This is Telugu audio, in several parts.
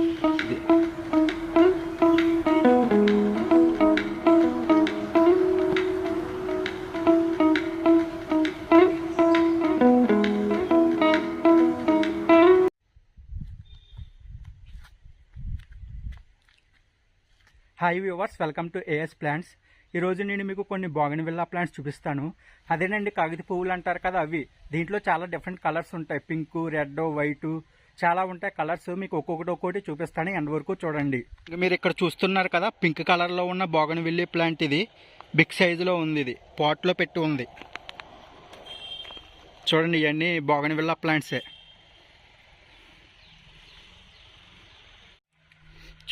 Hi hi viewers welcome to A S plants ఈరోజు నేను మీకు కొన్ని బోగన్విల్లా ప్లాంట్స్ చూపిస్తాను. అదేనండి కాగిత పువ్వులు అంటారు కదా అవి. దీంట్లో చాలా డిఫరెంట్ కలర్స్ ఉంటాయి. పింక్ రెడ్ వైటు చాలా ఉంటాయి. కలర్స్ మీకు ఒక్కొక్కటి ఒక్కొక్కటి చూపిస్తాను. ఎండ్ వరకు చూడండి. మీరు ఇక్కడ చూస్తున్నారు కదా పింక్ కలర్లో ఉన్న బోగన్విల్లీ ప్లాంట్ ఇది. బిగ్ సైజులో ఉంది ఇది. పాట్లో పెట్టి ఉంది. చూడండి ఇవన్నీ బోగన్విల్లా ప్లాంట్సే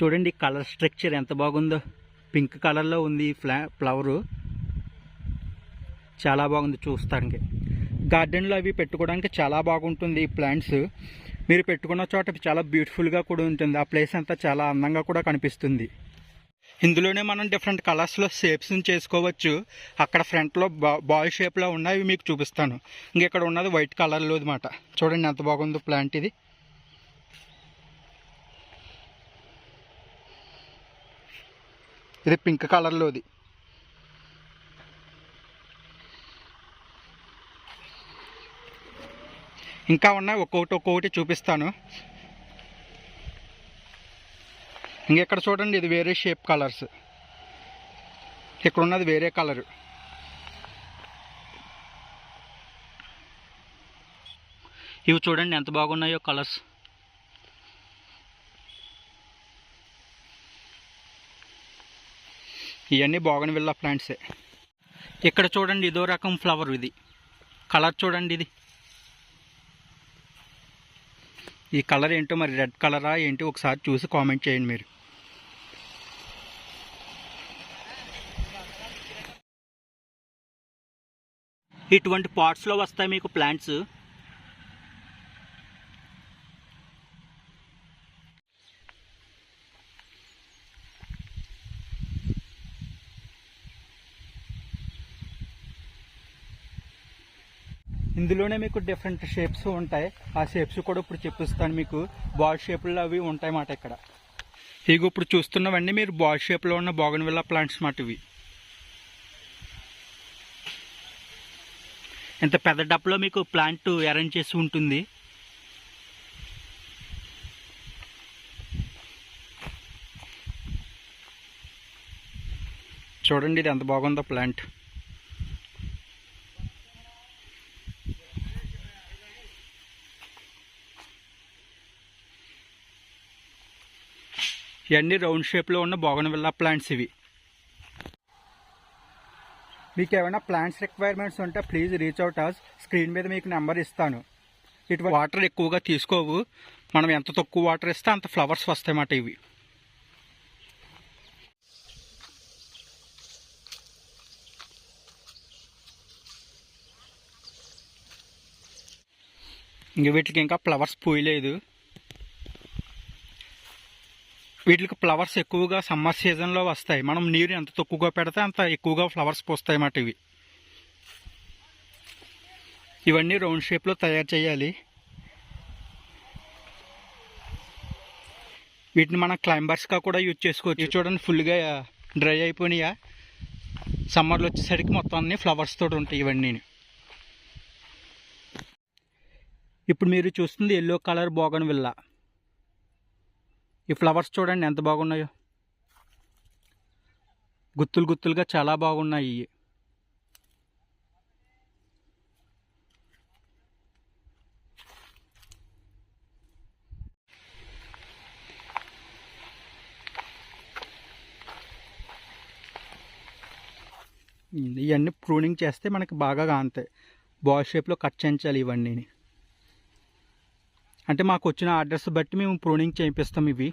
చూడండి కలర్ స్ట్రక్చర్ ఎంత బాగుందో. పింక్ కలర్లో ఉంది ఈ ఫ్లా ఫ్లవరు చాలా బాగుంది చూస్తానికి. గార్డెన్లో అవి పెట్టుకోవడానికి చాలా బాగుంటుంది ఈ ప్లాంట్స్ మీరు పెట్టుకున్న చోట చాలా బ్యూటిఫుల్గా కూడా ఉంటుంది. ఆ ప్లేస్ అంతా చాలా అందంగా కూడా కనిపిస్తుంది. ఇందులోనే మనం డిఫరెంట్ కలర్స్లో షేప్స్ని చేసుకోవచ్చు. అక్కడ ఫ్రంట్లో బా బాల్ షేప్లో ఉన్నాయి మీకు చూపిస్తాను. ఇంక ఇక్కడ ఉన్నది వైట్ కలర్లో అనమాట చూడండి ఎంత బాగుందో ప్లాంట్ ఇది. ఇది పింక్ కలర్లోది ఇంకా ఉన్నాయి ఒక్కొక్కటి ఒక్కొక్కటి చూపిస్తాను. ఇంకెక్కడ చూడండి ఇది వేరే షేప్ కలర్స్ ఇక్కడ ఉన్నది వేరే కలర్ ఇవి చూడండి ఎంత బాగున్నాయో కలర్స్ ఇవన్నీ బోగన్విల్లా ప్లాంట్సే ఇక్కడ చూడండి ఇదో రకం ఫ్లవర్ ఇది. కలర్ చూడండి ఇది. ఈ కలర్ ఏంటో మరి రెడ్ కలరా ఏంటి ఒకసారి చూసి కామెంట్ చేయండి మీరు. ఇటువంటి పాట్స్లో వస్తాయి మీకు ప్లాంట్స్. ఇందులోనే మీకు డిఫరెంట్ షేప్స్ ఉంటాయి. ఆ షేప్స్ కూడా ఇప్పుడు చెప్పిస్తాను మీకు. బాల్ షేప్లో అవి ఉంటాయి మాట ఇక్కడ. ఇక ఇప్పుడు చూస్తున్నవన్నీ మీరు బాల్ షేప్లో ఉన్న బోగన్విల్లా ప్లాంట్స్ మాట ఇవి. ఇంత పెద్ద డబ్లో మీకు ప్లాంట్ అరేంజ్ చేసి ఉంటుంది. చూడండి ఇది ఎంత బాగుందో ప్లాంట్ ఇవన్నీ రౌండ్ షేప్లో ఉన్న బోగన్విల్లా ప్లాంట్స్ ఇవి. మీకు ఏమైనా ప్లాంట్స్ రిక్వైర్మెంట్స్ ఉంటే please reach out us. Screen మీద మీకు నెంబర్ ఇస్తాను. ఇటు వాటర్ ఎక్కువగా తీసుకోవు. మనం ఎంత తక్కువ వాటర్ ఇస్తే అంత ఫ్లవర్స్ వస్తాయన్నమాట ఇవి. ఇంక వీటికి ఇంకా ఫ్లవర్స్ పూయలేదు. వీటికి ఫ్లవర్స్ ఎక్కువగా సమ్మర్ సీజన్లో వస్తాయి. మనం నీరు ఎంత తక్కువగా పెడితే అంత ఎక్కువగా ఫ్లవర్స్ పోస్తాయి అన్నమాట ఇవి. ఇవన్నీ రౌండ్ షేప్లో తయారు చేయాలి. వీటిని మనం క్లైంబర్స్గా కూడా యూజ్ చేసుకోవచ్చు. చూడండి ఫుల్గా డ్రై అయిపోయినాయా. సమ్మర్లో వచ్చేసరికి మొత్తం అన్ని ఫ్లవర్స్ తోటి ఉంటాయి ఇవన్నీ. ఇప్పుడు మీరు చూస్తుంది ఎల్లో కలర్ బోగన్ విల్లా. ఈ ఫ్లవర్స్ చూడండి ఎంత బాగున్నాయో. గుత్తులు గుత్తులుగా చాలా బాగున్నాయి ఇవి. ఇవన్నీ ప్రూనింగ్ చేస్తే మనకి బాగా కాంతాయి బాల్ షేప్లో కట్ చేయించాలి ఇవన్నీ అంటే మాకు వచ్చిన ఆర్డర్స్ బట్టి మేము ప్రూనింగ్ చేయిస్తాం ఇవి.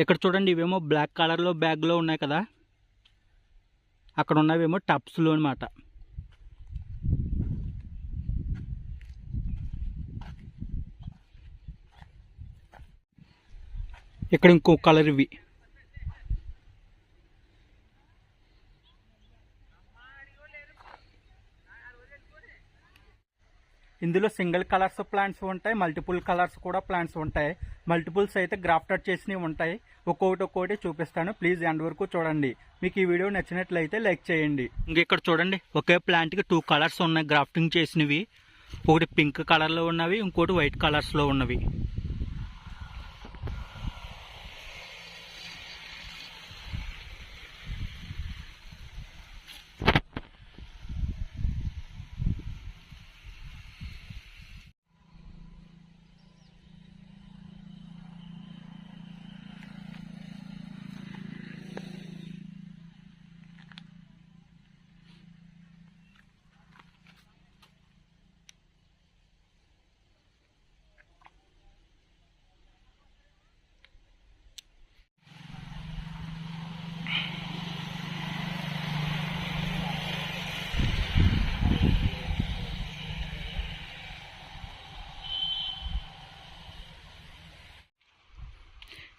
ఇక్కడ చూడండి ఇవేమో బ్లాక్ కలర్లో బ్యాగ్లో ఉన్నాయి కదా. అక్కడ ఉన్నవేమో టప్స్లో అనమాట ఇక్కడ ఇంకో కలర్ ఇవి. ఇందులో సింగిల్ కలర్స్ ప్లాంట్స్ ఉంటాయి మల్టిపుల్ కలర్స్ కూడా ప్లాంట్స్ ఉంటాయి. మల్టిపుల్స్ అయితే గ్రాఫ్టెడ్ చేసినవి ఉంటాయి. ఒక్కొక్కటి ఒక్కొక్కటి చూపిస్తాను. ప్లీజ్ ఎండ్ వరకు చూడండి. మీకు ఈ వీడియో నచ్చినట్లయితే లైక్ చేయండి. ఇంక ఇక్కడ చూడండి. ఒకే ప్లాంట్కి టూ కలర్స్ ఉన్నాయి గ్రాఫ్టింగ్ చేసినవి. ఒకటి పింక్ కలర్లో ఉన్నవి ఇంకోటి వైట్ కలర్స్లో ఉన్నవి.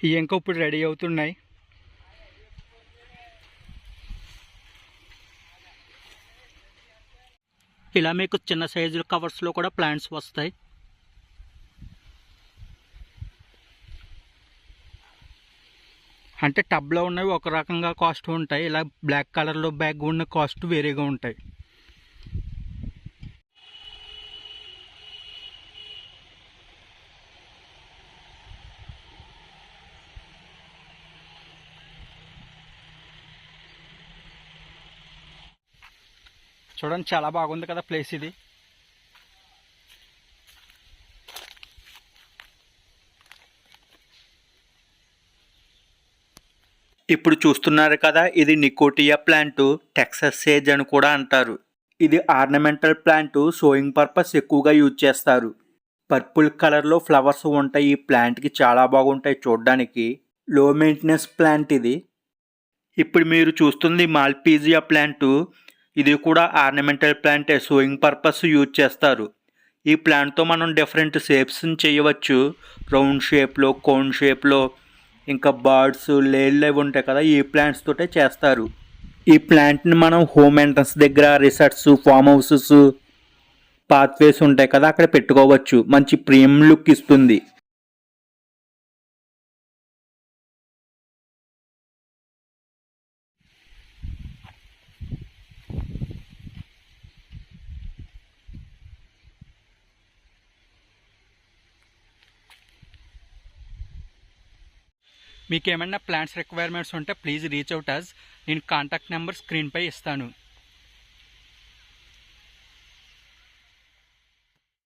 ఈ ఇంకా ఇప్పుడు రెడీ అవుతున్నాయి. ఇలా మీకు చిన్న సైజు కవర్స్లో కూడా ప్లాంట్స్ వస్తాయి. అంటే టబ్లో ఉన్నవి ఒక రకంగా కాస్ట్ ఉంటాయి. ఇలా బ్లాక్ కలర్లో బ్యాగ్ ఉన్న కాస్ట్ వేరేగా ఉంటాయి. చూడండి చాలా బాగుంది కదా ప్లేస్ ఇది. ఇప్పుడు చూస్తున్నారు కదా ఇది నికోటియా ప్లాంట్ టెక్సస్ సేజ్ అని కూడా అంటారు. ఇది ఆర్నమెంటల్ ప్లాంట్ సోయింగ్ పర్పస్ ఎక్కువగా యూజ్ చేస్తారు. పర్పుల్ కలర్లో ఫ్లవర్స్ ఉంటాయి ఈ ప్లాంట్కి చాలా బాగుంటాయి చూడడానికి. లో మెయింటెనెన్స్ ప్లాంట్ ఇది. ఇప్పుడు మీరు చూస్తుంది మాల్పీజియా ప్లాంట్ ఇది కూడా ఆర్నమెంటల్ ప్లాంటే షోయింగ్ పర్పస్ యూజ్ చేస్తారు. ఈ ప్లాంట్తో మనం డిఫరెంట్ షేప్స్ని చేయవచ్చు. రౌండ్ షేప్లో కోన్ షేప్లో ఇంకా బర్డ్స్ లేళ్ళు అవి ఉంటాయి కదా ఈ ప్లాంట్స్ తోటే చేస్తారు. ఈ ప్లాంట్ని మనం హోమ్ ఎంట్రన్స్ దగ్గర రిసార్ట్స్ ఫామ్ హౌసెస్ పాత్వేస్ ఉంటాయి కదా అక్కడ పెట్టుకోవచ్చు. మంచి ప్రీమియం లుక్ ఇస్తుంది. మీకు ఏమైనా ప్లాన్స్ రిక్వైర్మెంట్స్ ఉంటే ప్లీజ్ రీచ్ అవుట్ అస్ నేను కాంటాక్ట్ నెంబర్ స్క్రీన్పై ఇస్తాను.